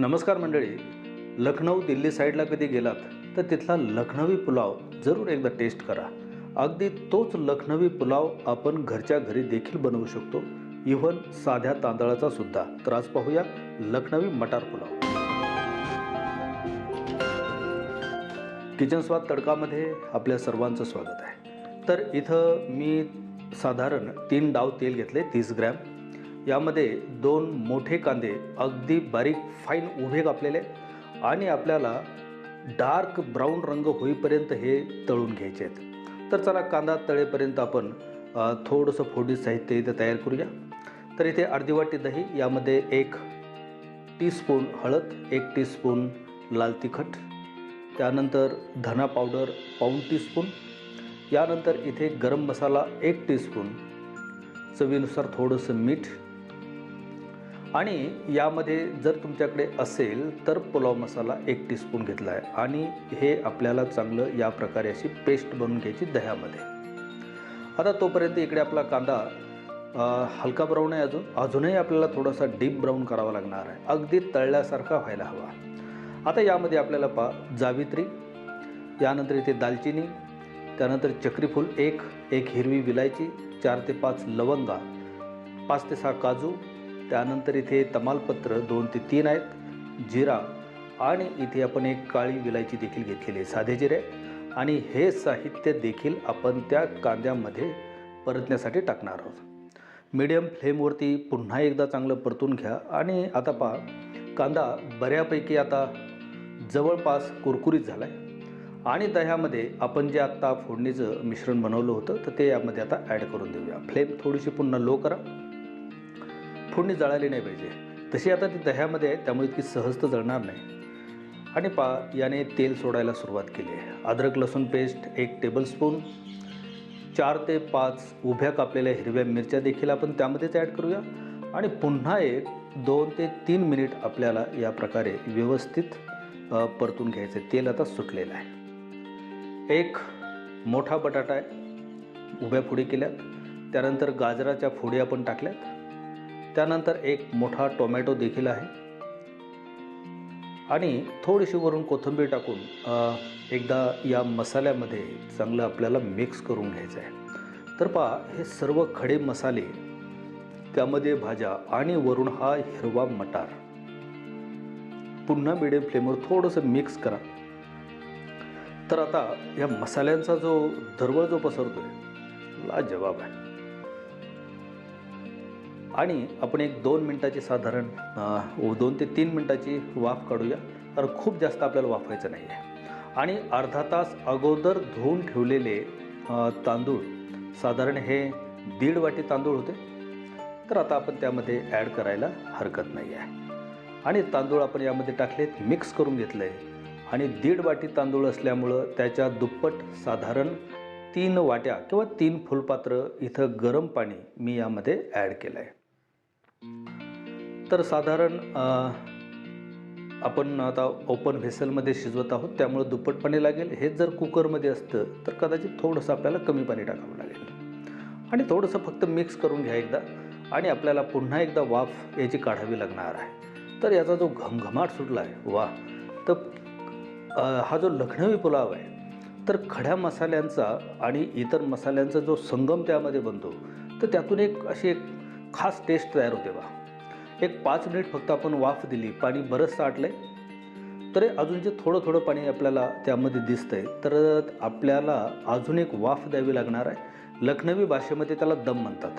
नमस्कार मंडळी. लखनौ दिल्ली साईडला कधी गेलात तर तिथला लखनवी पुलाव जरूर एकदा टेस्ट करा. अगदी तोच लखनवी पुलाव आपण घरच्या घरी देखील बनवू शकतो. इव्हन साध्या तांदळाचा सुद्धा. तर आज पाहूया लखनवी मटार पुलाव. किचन स्वाद तडकामध्ये आपल्या सर्वांचं स्वागत आहे. तर इथं मी साधारण तीन डाव तेल घेतले तीस ग्रॅम. यामध्ये दोन मोठे कांदे अगदी बारीक फाईन उभे कापलेले आणि आपल्याला डार्क ब्राऊन रंग होईपर्यंत हे तळून घ्यायचे आहेत. तर चला कांदा तळेपर्यंत आपण थोडंसं फोडी साहित्य इथे तयार करूया. तर इथे अर्धी वाटी दही यामध्ये एक टीस्पून हळद एक टीस्पून लाल तिखट त्यानंतर धना पावडर पाऊण टीस्पून यानंतर इथे गरम मसाला एक टीस्पून चवीनुसार थोडंसं मीठ आणि यामध्ये जर तुमच्याकडे असेल तर पुलाव मसाला एक टीस्पून घेतला आहे. आणि हे आपल्याला चांगलं या प्रकारे अशी पेस्ट बनवून घ्यायची दह्यामध्ये. आता तोपर्यंत इकडे आपला कांदा हलका ब्राऊन आहे अजून. अजूनही आपल्याला थोडासा डीप ब्राऊन करावा लागणार आहे. अगदी तळल्यासारखा व्हायला हवा. आता यामध्ये आपल्याला पा जावित्री यानंतर इथे दालचिनी त्यानंतर चक्रीफूल एक एक हिरवी विलायची चार ते पाच लवंगा पाच ते सहा काजू त्यानंतर इथे तमालपत्र दोन ते तीन आहेत. जिरा आणि इथे आपण एक काळी विलायची देखील घेतलेली आहे साधे जिरे. आणि हे साहित्य देखील आपण त्या कांद्यामध्ये परतण्यासाठी टाकणार आहोत. मीडियम फ्लेमवरती पुन्हा एकदा चांगलं परतून घ्या. आणि आता पहा कांदा बऱ्यापैकी आता जवळपास कुरकुरीत झाला आहे आणि दह्यामध्ये आपण जे आत्ता फोडणीचं मिश्रण बनवलं होतं तर ते यामध्ये आता ॲड करून देऊया. फ्लेम थोडीशी पुन्हा लो करा. फोडणी जळाली नाही पाहिजे. तशी आता ती दह्यामध्ये आहे त्यामुळे इतकी सहज तर जळणार नाही. आणि पा याने तेल सोडायला सुरुवात केली आहे. अद्रक लसूण पेस्ट एक टेबलस्पून चार ते पाच उभ्या कापलेल्या हिरव्या मिरच्या देखील आपण त्यामध्येच ॲड करूया. आणि पुन्हा एक दोन ते तीन मिनिट आपल्याला या प्रकारे व्यवस्थित परतून घ्यायचं. तेल आता सुटलेलं आहे. एक मोठा बटाटा आहे. उभ्या फोडी केल्यात. त्यानंतर गाजराच्या फोडी आपण टाकल्यात. त्यानंतर एक मोठा टोमॅटो देखील आहे. आणि थोडीशी वरून कोथिंबीर टाकून एकदा या मसाल्यामध्ये चांगलं आपल्याला मिक्स करून घ्यायचं आहे. तर पहा हे सर्व खडे मसाले त्यामध्ये भाज्या आणि वरून हा हिरवा मटार. पुन्हा मिडियम फ्लेमवर थोडंसं मिक्स करा. तर आता या मसाल्यांचा जो दरवळ जो पसरतो आहे लाजवाब आहे. आणि आपण एक दोन मिनटाची साधारण दोन ते तीन मिनटाची वाफ काढूया. कारण खूप जास्त आपल्याला वाफायचं नाही आहे आणि अर्धा तास अगोदर धुवून ठेवलेले तांदूळ साधारण हे दीड वाटी तांदूळ होते. तर आता आपण त्यामध्ये ॲड करायला हरकत नाही आहे आणि तांदूळ आपण यामध्ये टाकलेत मिक्स करून घेतलं आहे आणि दीड वाटी तांदूळ असल्यामुळं त्याच्या दुप्पट साधारण तीन वाट्या किंवा तीन फुलपात्र इथं गरम पाणी मी यामध्ये ॲड केलं आहे तर साधारण आपण आता ओपन व्हेसलमध्ये शिजवत आहोत त्यामुळं दुप्पट पाणी लागेल. हेच जर कुकरमध्ये असतं तर कदाचित थोडंसं आपल्याला कमी पाणी टाकावं लागेल. आणि थोडंसं फक्त मिक्स करून घ्या एकदा. आणि आपल्याला पुन्हा एकदा वाफ याची काढावी लागणार आहे. तर याचा जो घमघमाट सुटला आहे वा तर हा जो लखनवी पुलाव आहे तर खड्या मसाल्यांचा आणि इतर मसाल्यांचा जो संगम त्यामध्ये बनतो तर त्यातून एक अशी एक खास टेस्ट तयार होते बा. एक पाच मिनिट फक्त आपण वाफ दिली पाणी बरंच साठलं आहे तर अजून जे थोडं थोडं पाणी आपल्याला त्यामध्ये दिसतंय तर आपल्याला अजून एक वाफ द्यावी लागणार आहे. लखनवी भाषेमध्ये त्याला दम म्हणतात.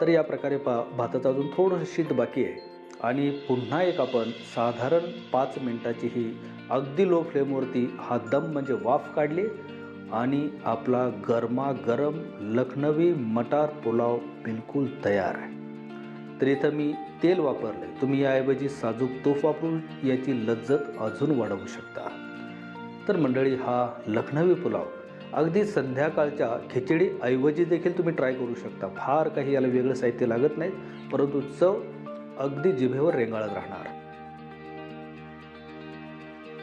तर या प्रकारे पा भाताचं अजून थोडंसं शीत बाकी आहे. आणि पुन्हा एक आपण साधारण पाच मिनटाची ही अगदी लो फ्लेमवरती हा दम म्हणजे वाफ काढली. आणि आपला गरमागरम लखनवी मटार पुलाव बिलकुल तयार आहे. तर इथं मी तेल वापरलं आहे तुम्ही याऐवजी साजूक तूप वापरून याची लज्जत अजून वाढवू शकता. तर मंडळी हा लखनवी पुलाव अगदी संध्याकाळच्या खिचडी ऐवजी देखील तुम्ही ट्राय करू शकता. फार काही याला वेगळं साहित्य लागत नाही परंतु चव अगदी जिभेवर रेंगाळत राहणार.